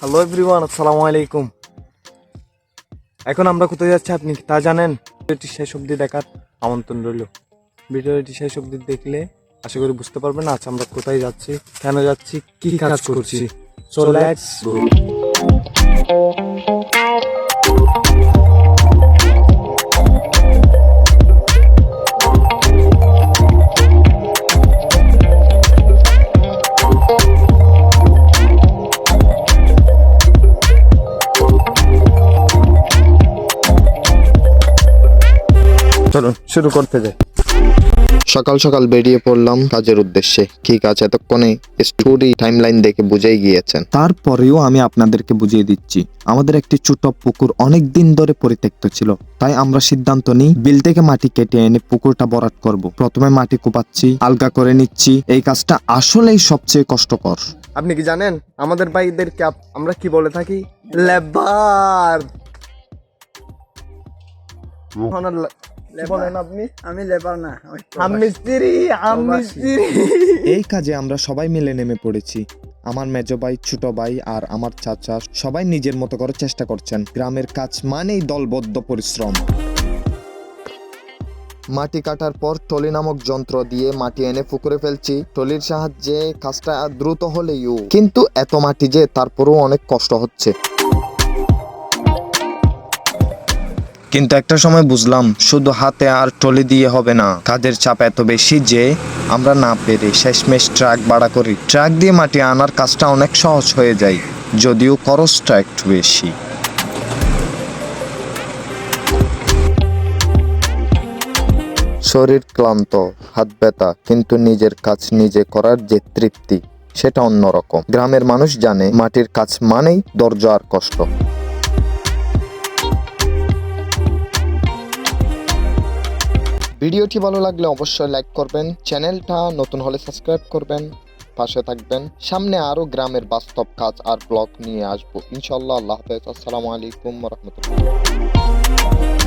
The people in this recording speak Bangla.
হ্যালো এভরিওয়ান আসসালামু আলাইকুম এখন আমরা কোথায় যাচ্ছি আপনি তা জানেন? ভিডিওটি শেষ অবধি দেখার আমন্ত্রণ রইল। ভিডিওটি শেষ অব্দি দেখলে আশা করি বুঝতে পারবেন আজ আমরা কোথায় যাচ্ছি কেন যাচ্ছি কি কাজ করছি। সো লেটস গো চলুন শুরু করতে যাই। সকাল সকাল বেরিয়ে পড়লাম কাজের উদ্দেশ্যে। কি কাজ এতক্ষণে স্টোরি টাইমলাইন দেখে বুঝেই গিয়েছেন। তারপরেও আমি আপনাদেরকে বুঝিয়ে দিচ্ছি আমাদের একটি ছোট পুকুর অনেক দিন ধরে পরিত্যক্ত ছিল। তাই আমরা সিদ্ধান্ত নিই বিল থেকে মাটি কেটে এনে পুকুরটা ভরাট করব। প্রথমে মাটি কোপাচ্ছি আলগা করে নিচ্ছি। এই কাজটা আসলেই সবচেয়ে কষ্টকর। আপনি কি জানেন আমাদের ভাইদেরকে আমরা কি বলে থাকি? লেবার। বলেন আপনি আমি লেবার না আম মিস্ত্রি আম মিস্ত্রি এই কাজে আমরা সবাই মিলে নেমে পড়েছি। আমার মেজ ভাই ছোট ভাই আর আমার চাচা সবাই নিজের মতো করে চেষ্টা করছেন। গ্রামের কাজ মানেই দলবদ্ধ পরিশ্রম। মাটি কাটার পর টলি নামক যন্ত্র দিয়ে মাটি এনে পুকুরে ফেলছি। টলির সাহায্যে কাজটা দ্রুত হলেও কিন্তু এত মাটি যে তারপরেও অনেক কষ্ট হচ্ছে। কিন্তু একটা সময় বুঝলাম শুধু হাতে আর টলি দিয়ে হবে না। কাজের চাপ এত বেশি যে আমরা না পেরে শেষমেশ ট্রাক ভাড়া করি। ট্রাক দিয়ে মাটি আনার কাজটা অনেক সহজ হয়ে যায়, যদিও খরচটা একটু বেশি। শরীর ক্লান্ত, হাত ব্যথা, কিন্তু নিজের কাজ নিজে করার যে তৃপ্তি, সেটা অন্যরকম। গ্রামের মানুষ জানে মাটির কাজ মানেই ধৈর্য আর কষ্ট। ভিডিওটি ভালো লাগলে অবশ্যই লাইক করবেন, চ্যানেলটা নতুন হলে সাবস্ক্রাইব করবেন, পাশে থাকবেন। সামনে আরও গ্রামের বাস্তব কাজ আর ব্লগ নিয়ে আসব। ইনশাল্লাহ আল্লাহ হাফেজ। আসসালামু আলাইকুম রহমতুল্লাহ।